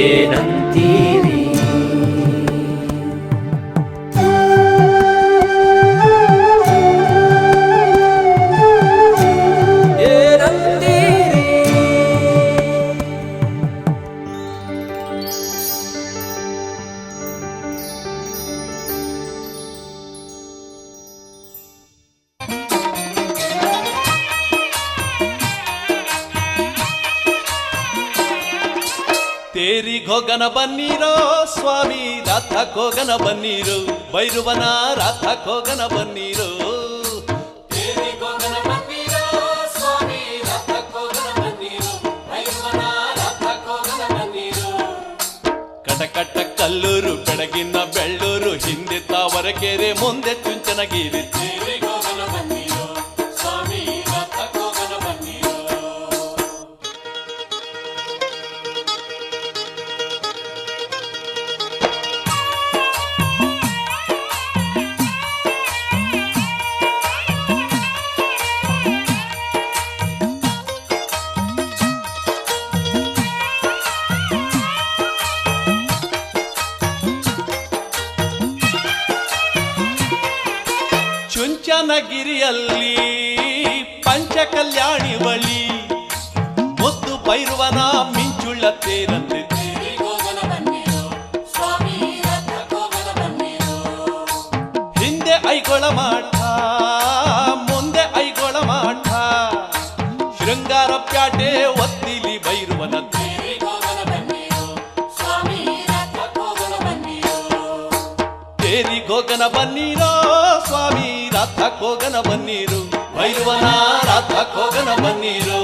ಏನಂತೀರಿ ಏನಂತೀರಿ ತೇರಿಗೋಗನ ಬನ್ನಿರೋ ಸ್ವಾಮಿ ರಥಕ್ಕೋಗನ ಬನ್ನೀರು. ಬೈರುವನ ರಥಕ್ಕೋಗನ ಬನ್ನೀರು. ತೇರಿಗೋಗನ ಬನ್ನೀರೋ ಸ್ವಾಮಿ ರಥಕ್ಕೋಗನ ಬನ್ನೀರು. ಬೈರುವನ ರಥಕ್ಕೋಗನ ಬನ್ನೀರು. ಕಟಕಟ ಕಲ್ಲೂರು ಬೆಳಗಿನ ಬೆಳ್ಳೂರು, ಹಿಂದೆ ತಾವರಕೆರೆ ಮುಂದೆ ಚುಂಚನಗಿರಿ. ಚುಂಚನಗಿರಿಯಲ್ಲಿ ಪಂಚಕಲ್ಯಾಣಿ ಬಳಿ ಮುದ್ದು ಪೈರುವನ ಮಿಂಚುಳ್ಳ ತೇರಂತೆ ಹಿಂದೆ ಐಗೊಳ ಮಾಠ ಮುಂದೆ ಐಗೊಳ ಮಾಠ ಶೃಂಗಾರ ಪ್ಯಾಟೆ ಗೋಗನ ಬನ್ನೀರೋ ಸ್ವಾಮಿ ರಥ ಕೋಗನ ಬನ್ನೀರು. ಭೈರವನ ರಥ ಕೋಗನ ಬನ್ನೀರು.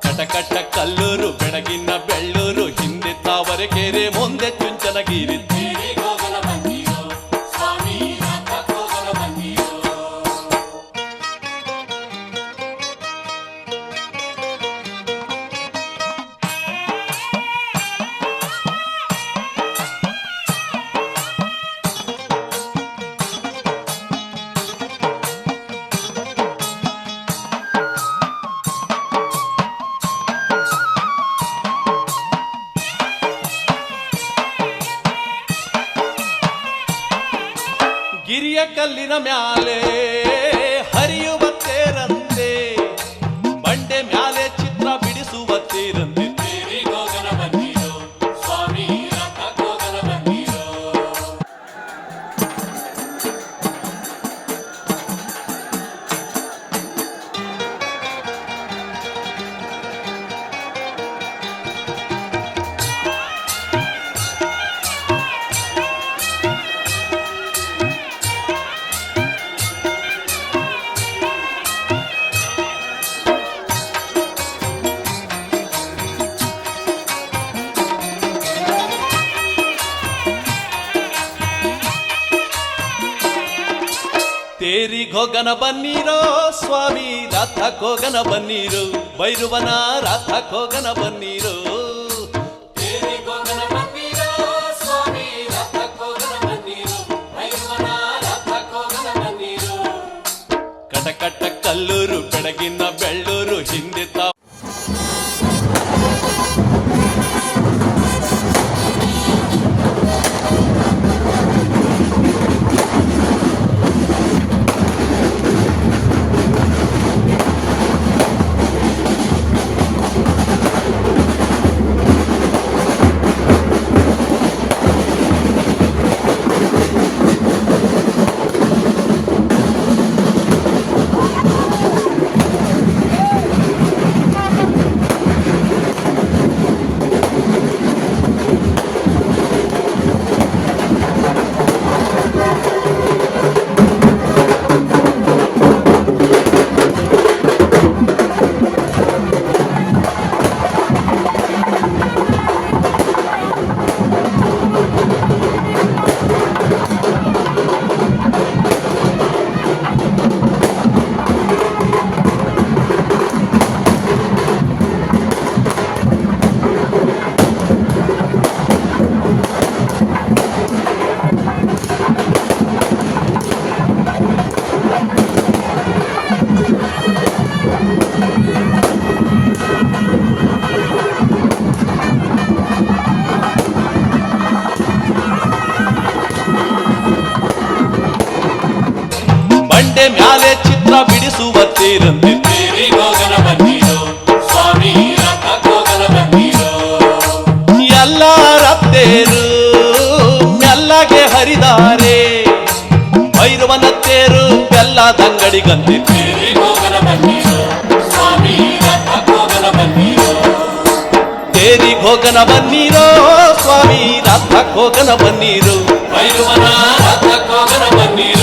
ಕಟಕಟ ಕಲ್ಲೂರು, ಬೆಳಗಿನ ಬೆಳ್ಳೂರು, ಹಿಂದೆ ತಾವರೆಕೆರೆ ಮುಂದೆ ಚುಂಚನಗಿರಿ ಗಿರಿಯ ಕಲ್ಲಿನ ಮ್ಯಾಲೆ ಹರಿಯುವ ತೇರಂತೆ. ತೇರಿ ಗೋಗನ ಬನ್ನಿರೋ ಸ್ವಾಮಿ ರಥ ಕೋಗನ ಬನ್ನೀರು ಬೈರುವನ ರಥ ಕೋಗನ ಬನ್ನೀರು. ಮ್ಯಾಲೆ ಚಿತ್ರ ಬಿಡಿಸುವ ತೇರಂತೆ ತೇರಿ ಗೋಗನ ಬಂದಿರೋ ಸ್ವಾಮಿ ರಥ ಗೋಗನ ಬಂದಿರೋ ಎಲ್ಲ ರತ್ತೇರು ಮೆಲ್ಲಗೆ ಹರಿದಾರೆ ಭೈರವನ ತೇರು ಬೆಲ್ಲದಂಗಡಿಗಂತೆ ತೇರಿ ಗೋಗನ ಬಂದಿರೋ ಸ್ವಾಮಿ ರಥ ಗೋಗನ ಬಂದಿರೋ ತೇರಿ ಹೋಗನ ಬನ್ನೀರೋ ಸ್ವಾಮಿ ರಥ ಹೋಗನ ಬನ್ನೀರು ಭೈರವನ ರಥ ಗೋಗನ ಬಂದಿರೋ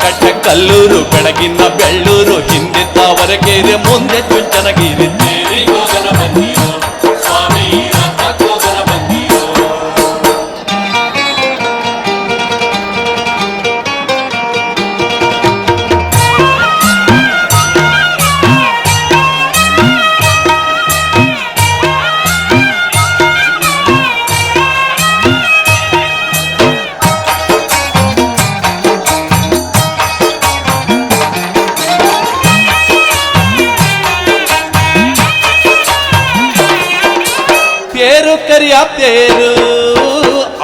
ಕಟಕಟ್ಟ ಕಲ್ಲೂರು ಬೆಳಗಿನ ಬೆಳ್ಳೂರು ಹಿಂದೆ ತಾವರಕೆರೆ ಮುಂದೆ ಚುಂಚನಗಿರಿ ತೇರು ಕರಿಯ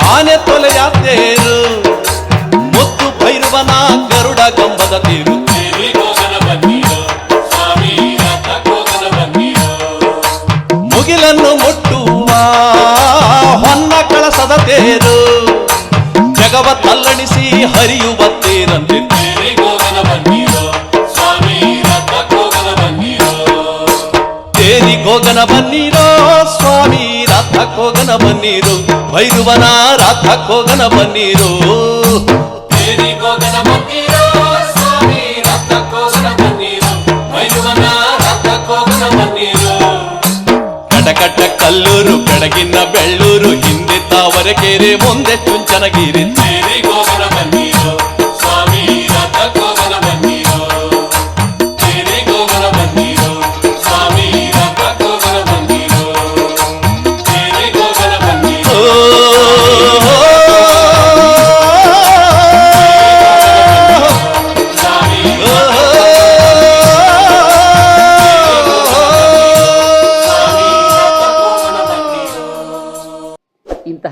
ಆನೆ ತೊಲೆಯ ತೇರು ಮುತ್ತು ಭೈರವನ ಗರುಡ ಗಂಬದ ತೀರು. ಮುಗಿಲನ್ನು ಮುಟ್ಟುವ ಹೊನ್ನ ಕಳಸದ ತೇರು ಜಗವ ತಲ್ಲಣಿಸಿ ಹರಿಯುವ ತೇರಂತೆ. ತೇರಿ ಗೋಗನ ಬಂದಿರೋ ಕೋಗನ ಬನ್ನೀರು ಭೈರವನ ರಥ ಕೋಗನ ಬನ್ನೀರು ತೇರಿ ಗೋಗನ ಬಂದಿರೋ ಸ್ವಾಮಿ ರಥ ಗೋಗನ ಬಂದಿರೋ ಭೈರವನ ರಥ ಗೋಗನ ಬಂದಿರೋ ಕಟಕಟ್ಟ ಕಲ್ಲೂರು ಬೆಳಗಿನ ಬೆಳ್ಳೂರು ಹಿಂದೆ ತಾವರಕೆರೆ ಮುಂದೆ ಚುಂಚನಗಿರಿ ತೇರಿ